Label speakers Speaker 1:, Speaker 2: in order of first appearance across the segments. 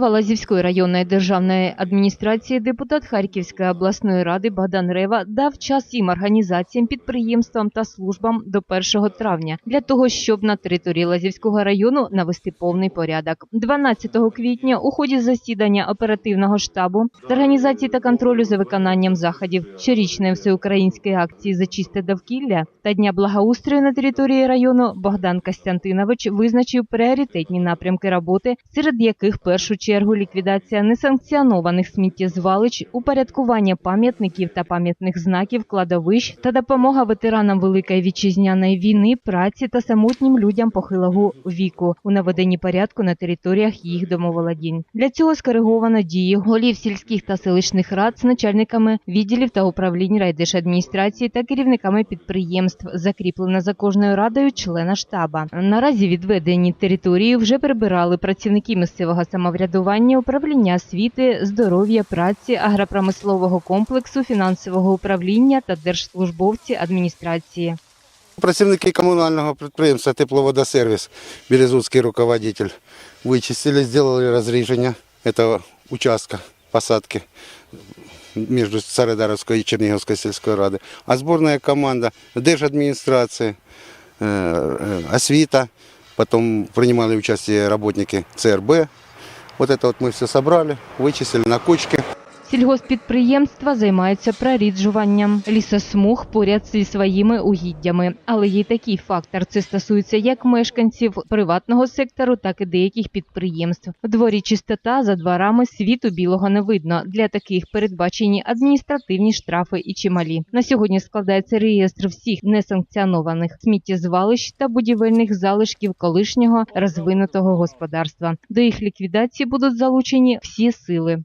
Speaker 1: Голова Лазівської районної державної адміністрації, депутат Харківської обласної ради Богдан Рева дав час всім організаціям, підприємствам та службам до 1 травня для того, щоб на території Лазівського району навести повний порядок. 12 квітня у ході засідання оперативного штабу з організації та контролю за виконанням заходів щорічної всеукраїнської акції за чисте довкілля та дня благоустрою на території району Богдан Костянтинович визначив пріоритетні напрямки роботи, серед яких першу чергу ліквідація несанкціонованих сміттєзвалищ, упорядкування пам'ятників та пам'ятних знаків, кладовищ та допомога ветеранам Великої вітчизняної війни, праці та самотнім людям похилого віку у наведенні порядку на територіях їх домоволодінь. Для цього скориговано дії голів сільських та селищних рад з начальниками відділів та управлінь райдержадміністрації та керівниками підприємств, закріплено за кожною радою члена штаба. Наразі відведені території вже прибирали працівники місцевого самоврядування, управління освіти, здоров'я, праці, агропромислового комплексу, фінансового управління та держслужбовці адміністрації.
Speaker 2: Працівники комунального підприємства Тепловодосервіс, Березутський руководитель, вичистили, зробили розріження цього участка посадки між Сарадаровською і Чернігівською сільською ради. А зборна команда Держадміністрації, е, е, освіта, потім приймали участь работники ЦРБ. Вот это вот мы все собрали, вычистили на кучки.
Speaker 1: Сільгоспідприємства займаються проріджуванням лісосмуг поряд зі своїми угіддями. Але є такий фактор. Це стосується як мешканців приватного сектору, так і деяких підприємств. В дворі чистота за дворами світу білого не видно. Для таких передбачені адміністративні штрафи і чималі. На сьогодні складається реєстр всіх несанкціонованих сміттєзвалищ та будівельних залишків колишнього розвинутого господарства. До їх ліквідації будуть залучені всі сили.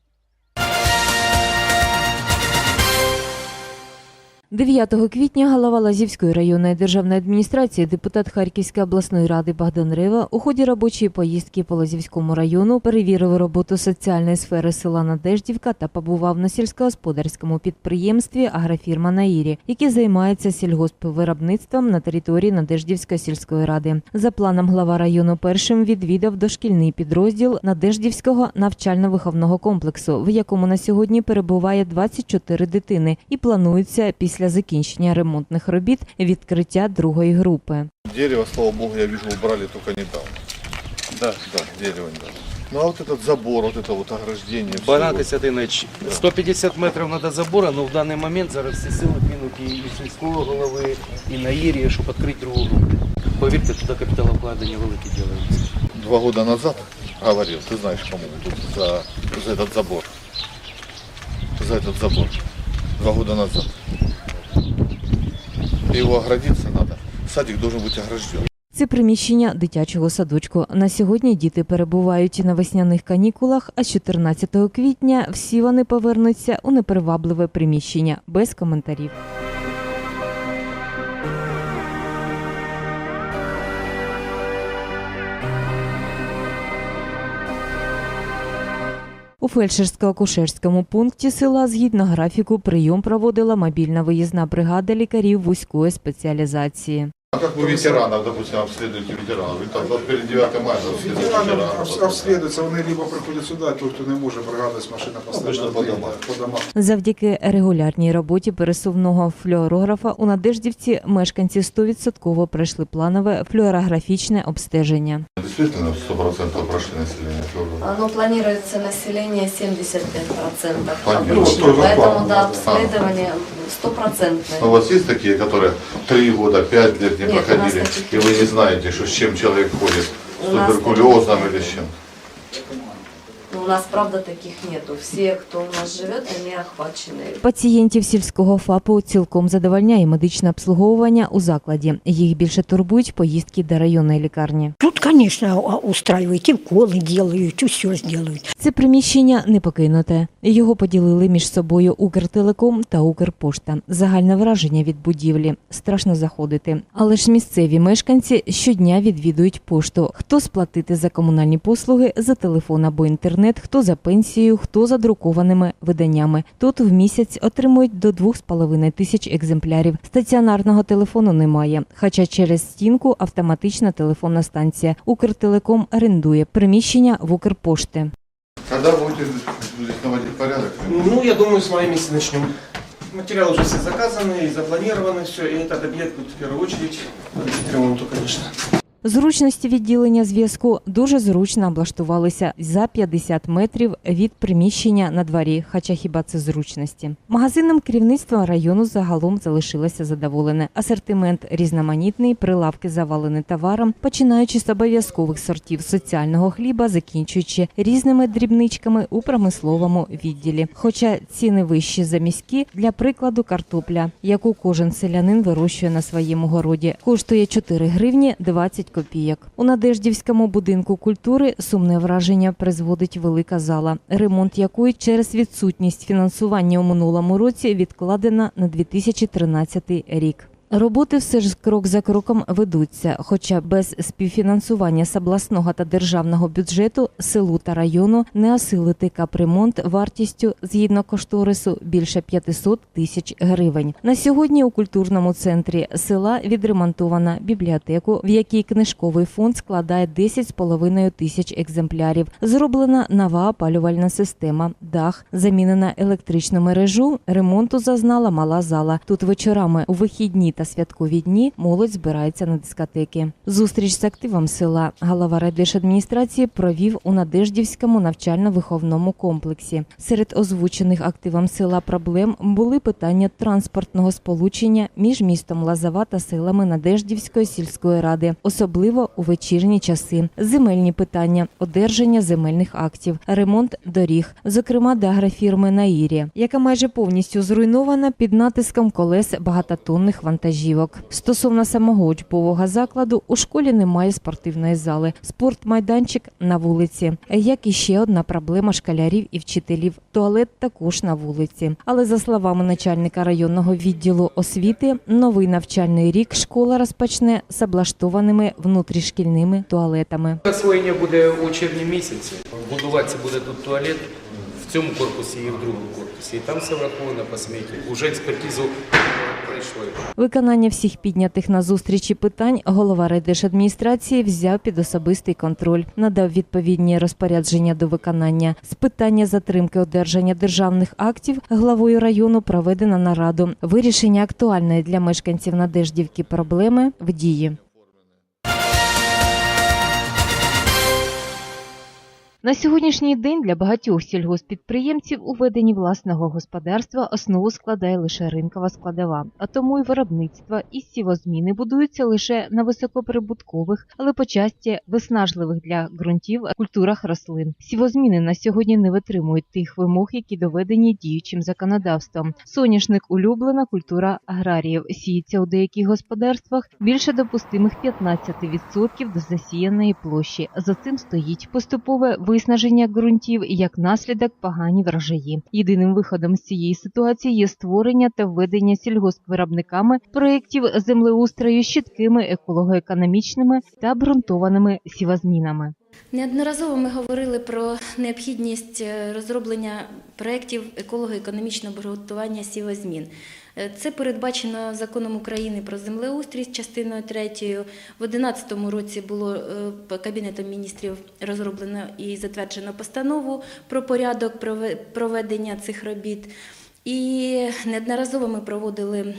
Speaker 1: 9 квітня голова Лазівської районної державної адміністрації, депутат Харківської обласної ради Богдан Рева у ході робочої поїздки по Лазівському району перевірив роботу соціальної сфери села Надеждівка та побував на сільськогосподарському підприємстві Агрофірма Наїрі, яке займається сільгоспвиробництвом на території Надеждівської сільської ради. За планом глава району першим відвідав дошкільний підрозділ Надеждівського навчально-виховного комплексу, в якому на сьогодні перебуває 24 дитини, і планується після закінчення ремонтних робіт відкриття другої групи.
Speaker 3: Дерево, слава богу, я вижу, убрали только недавно. Да, да, дерево недавно. Ну а вот этот забор, вот это вот ограждение. всё
Speaker 4: Банат
Speaker 3: вот.
Speaker 4: Костянтинович, 150 метрів надо забора, але в даний момент зараз всі сили кинуті і сільської голови, і на Ірі, щоб відкрити другу групу. Повірте, туди капіталовкладення великі ділаються.
Speaker 3: Два года назад говорил, ты знаешь, по-моему, тут за, за этот забор. За этот забор. Два года назад. Его оградиться надо. Садик должен быть огражден.
Speaker 1: Це приміщення дитячого садочку. На сьогодні діти перебувають на весняних канікулах, а з 14 квітня всі вони повернуться у непривабливе приміщення без коментарів. У фельдшерсько-акушерському пункті села згідно графіку прийом проводила мобільна виїзна бригада лікарів вузької спеціалізації.
Speaker 3: А как вы ветеранов, допустим, обследуете ветеранов? Вы там вот перед 9 мая обследуете
Speaker 5: Ветераны
Speaker 3: ветеранов.
Speaker 5: обследуются, вони либо приходять сюди, той, хто не може, бригада з машини
Speaker 3: Обично
Speaker 5: поставити
Speaker 3: по домах.
Speaker 5: по домах.
Speaker 1: Завдяки регулярній роботі пересувного флюорографа у Надеждівці мешканці 100% пройшли планове флюорографічне обстеження.
Speaker 3: Действительно, 100% прошли население.
Speaker 6: Оно планируется население 75%
Speaker 3: Понятно.
Speaker 6: обычно,
Speaker 5: Тоже
Speaker 6: поэтому
Speaker 5: план.
Speaker 6: да, обследование
Speaker 3: Но у
Speaker 6: стопроцентное.
Speaker 3: вас есть такие, которые 3 года, 5 лет не
Speaker 6: Нет, у нас
Speaker 3: проходили,
Speaker 6: таких
Speaker 3: и вы не знаете, что с чем человек ходит, с
Speaker 6: У нас
Speaker 3: туберкулезом или с чем?
Speaker 6: Но у нас, правда, таких нету. Все, кто у нас живет, они охвачены.
Speaker 1: Пацієнтів сільського ФАПу цілком задовольняє медичне обслуговування у закладі. Їх більше турбують поїздки до районної лікарні.
Speaker 7: Тут, конечно, а- устраивают, и уколы делают, и все сделают.
Speaker 1: Це приміщення не покинуте. Його поділили між собою Укртелеком та Укрпошта. Загальне враження від будівлі страшно заходити. Але ж місцеві мешканці щодня відвідують пошту. Хто сплатити за комунальні послуги, за телефон або інтернет, хто за пенсію, хто за друкованими виданнями. Тут в місяць отримують до 2,5 тисяч екземплярів. Стаціонарного телефону немає. Хоча через стінку автоматична телефонна станція. Укртелеком орендує приміщення в Укрпошти.
Speaker 3: Когда будете здесь наводить порядок?
Speaker 8: Ну, я думаю, с мая месяца начнем. Материалы уже все заказаны и запланированы все, и этот объект будет в первую очередь подлежит ремонту, конечно.
Speaker 1: Зручності відділення зв'язку дуже зручно облаштувалися за 50 метрів від приміщення на дворі, хоча хіба це зручності. Магазинним керівництвом району загалом залишилося задоволене. Асортимент різноманітний, прилавки завалені товаром, починаючи з обов'язкових сортів соціального хліба, закінчуючи різними дрібничками у промисловому відділі. Хоча ціни вищі за міські, для прикладу, картопля, яку кожен селянин вирощує на своєму городі, коштує 4 гривні 20 копійок. У Надеждівському будинку культури сумне враження призводить велика зала, ремонт якої через відсутність фінансування у минулому році відкладена на 2013 рік. Роботи все ж крок за кроком ведуться, хоча без співфінансування з обласного та державного бюджету селу та району не осилити капремонт вартістю згідно кошторису більше 500 тисяч гривень. На сьогодні у культурному центрі села відремонтована бібліотеку, в якій книжковий фонд складає 10,5 тисяч екземплярів. Зроблена нова опалювальна система, дах, замінена електричну мережу. Ремонту зазнала мала зала. Тут вечорами у вихідні та святкові дні молодь збирається на дискотеки. Зустріч з активом села голова райдержадміністрації провів у Надеждівському навчально-виховному комплексі. Серед озвучених активом села проблем були питання транспортного сполучення між містом Лазава та селами Надеждівської сільської ради, особливо у вечірні часи, земельні питання, одержання земельних актів, ремонт доріг, зокрема до агрофірми Наірі, яка майже повністю зруйнована під натиском колес багатотонних вантажівок. Стосовно самого учбового закладу, у школі немає спортивної зали, спортмайданчик на вулиці. Як і ще одна проблема школярів і вчителів. Туалет також на вулиці. Але за словами начальника районного відділу освіти, новий навчальний рік школа розпочне з облаштованими внутрішкільними туалетами.
Speaker 4: Освоєння буде у червні місяці. Будуватися буде тут туалет в цьому корпусі і в другому корпусі. І там все враховано по сметі. Уже експертизу пройшли.
Speaker 1: Виконання всіх піднятих на зустрічі питань голова райдержадміністрації взяв під особистий контроль, надав відповідні розпорядження до виконання. З питання затримки одержання державних актів главою району проведено нараду. Вирішення актуальної для мешканців Надеждівки проблеми в дії. На сьогоднішній день для багатьох сільгоспідприємців у веденні власного господарства основу складає лише ринкова складова, а тому і виробництва і сівозміни будуються лише на високоприбуткових, але почасті виснажливих для ґрунтів культурах рослин. Сівозміни на сьогодні не витримують тих вимог, які доведені діючим законодавством. Соняшник улюблена культура аграріїв. Сіється у деяких господарствах більше допустимих 15% до засіяної площі. За цим стоїть поступове виснаження ґрунтів і як наслідок погані врожаї. Єдиним виходом з цієї ситуації є створення та введення сільгоспвиробниками проєктів землеустрою з екологоекономічними та обґрунтованими сівозмінами.
Speaker 9: Неодноразово ми говорили про необхідність е, розроблення проєктів еколого-економічного обґрунтування сівозмін. Е, Це передбачено законом України про землеустрій з частиною 3. В 2011 році було е, Кабінетом міністрів розроблено і затверджено постанову про порядок прове- проведення цих робіт. І неодноразово ми проводили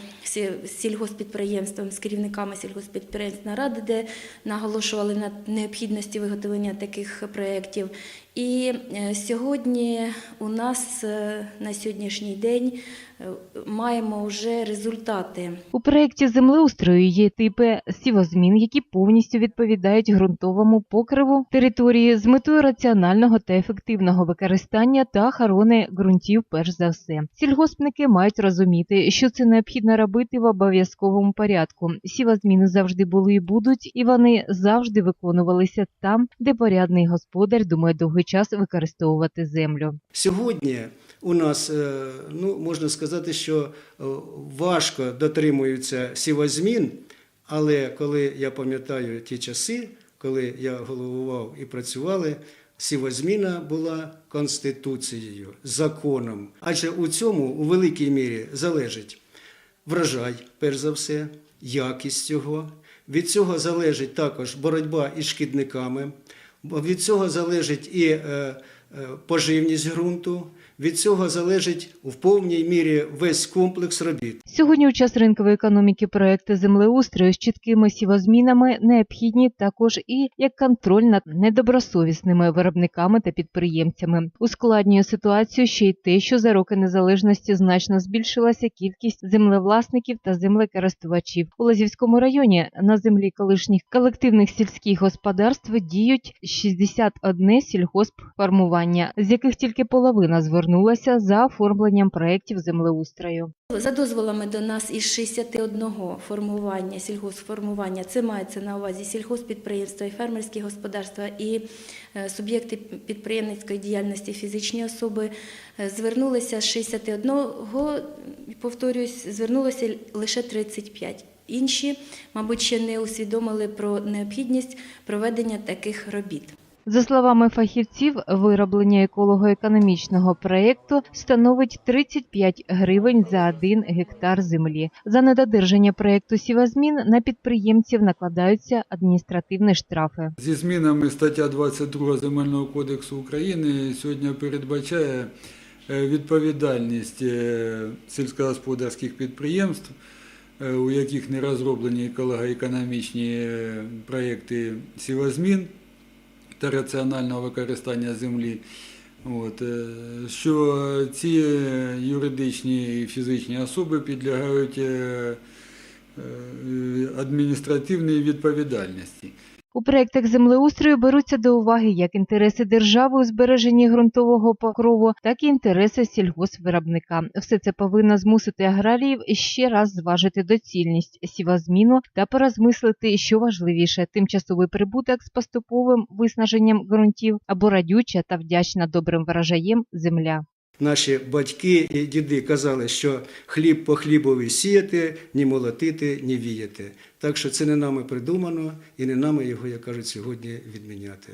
Speaker 9: сільгоспідприємством, з керівниками сільгоспідприємств наради, де наголошували на необхідності виготовлення таких проєктів. І е, сьогодні у нас е, на сьогоднішній день е, маємо вже результати.
Speaker 1: У проєкті землеустрою є типи сівозмін, які повністю відповідають ґрунтовому покриву території з метою раціонального та ефективного використання та охорони ґрунтів. Перш за все, сільгоспники мають розуміти, що це необхідно робити в обов'язковому порядку. Сівозміни завжди були і будуть, і вони завжди виконувалися там, де порядний господар думає довгий час використовувати землю.
Speaker 10: Сьогодні у нас, е, ну, можна сказати, що е, важко дотримуються сівозмін, але коли я пам'ятаю ті часи, коли я головував і працювали, сівозміна була конституцією, законом. Адже у цьому у великій мірі залежить врожай, перш за все, якість цього. Від цього залежить також боротьба із шкідниками. Бо Від цього залежить і е, поживність ґрунту. Від цього залежить в повній мірі весь комплекс робіт.
Speaker 1: Сьогодні у час ринкової економіки проекти землеустрою з чіткими сівозмінами необхідні також і як контроль над недобросовісними виробниками та підприємцями. Ускладнює ситуацію ще й те, що за роки незалежності значно збільшилася кількість землевласників та землекористувачів. У Лазівському районі на землі колишніх колективних сільських господарств діють 61 сільгоспформування, з яких тільки половина звернулася за оформленням проєктів землеустрою.
Speaker 9: За дозволами до нас із 61 формування, сільгоспформування, це мається на увазі сільгоспідприємства і фермерські господарства і е, суб'єкти підприємницької діяльності фізичні особи, е, звернулися з 61, повторюсь, звернулося лише 35. Інші, мабуть, ще не усвідомили про необхідність проведення таких робіт.
Speaker 1: За словами фахівців, вироблення еколого-економічного проєкту становить 35 гривень за один гектар землі. За недодержання проєкту сівозмін на підприємців накладаються адміністративні штрафи.
Speaker 11: Зі змінами стаття 22 Земельного кодексу України сьогодні передбачає е, відповідальність е, сільськогосподарських підприємств, е, у яких не розроблені еколого-економічні проєкти сівозмін та раціонального використання землі. От, е, що ці юридичні і фізичні особи підлягають е, е, адміністративній відповідальності.
Speaker 1: У проєктах землеустрою беруться до уваги як інтереси держави у збереженні ґрунтового покрову, так і інтереси сільгоспвиробника. Все це повинно змусити аграріїв ще раз зважити доцільність сівозміну та порозмислити, що важливіше тимчасовий прибуток з поступовим виснаженням ґрунтів або радюча та вдячна добрим врожаєм земля.
Speaker 10: Наші батьки і діди казали, що хліб по хлібові сіяти, ні молотити, ні віяти. Так що це не нами придумано і не нами його, як кажуть, сьогодні відміняти.